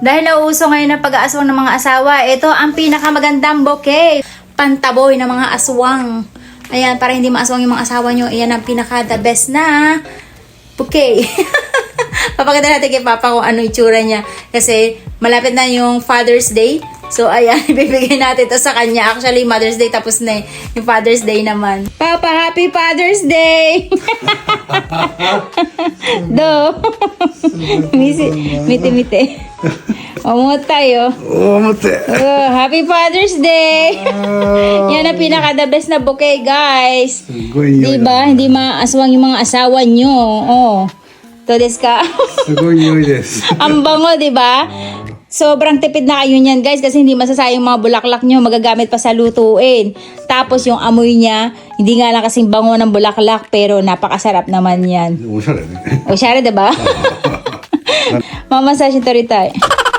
Dahil nauuso ngayon ang pag-aaswang ng mga asawa, ito ang pinakamagandang bouquet. Pantaboy ng mga aswang. Ayan, para hindi maaswang yung mga asawa nyo, ayan ang pinaka the best na bouquet. Papaganda natin kay Papa kung ano itsura niya. Kasi malapit na yung Father's Day. So, ayan, ibibigay natin to sa kanya. Actually, Mother's Day tapos na eh. Yung Father's Day naman. Papa, Happy Father's Day! Do. miti, miti, Umot tayo. Umot. Eh. Oh, happy Father's Day! Oh. Yan ang pinaka-the best na bouquet, guys. Sugoy yun. Diba? Ah. Hindi maaswang yung mga asawa nyo. Oh. Todes ka. Sugoy yun, yes. ang bango, diba? Oh. Sobrang tipid na kayo niyan, guys, kasi hindi masasayang mga bulaklak nyo. Magagamit pa sa lutuin. Tapos yung amoy niya, hindi nga lang kasing bango ng bulaklak, pero napakasarap naman yan. O, syara. O, syara, diba? O, syara, di ba? Mama sa siya tayo.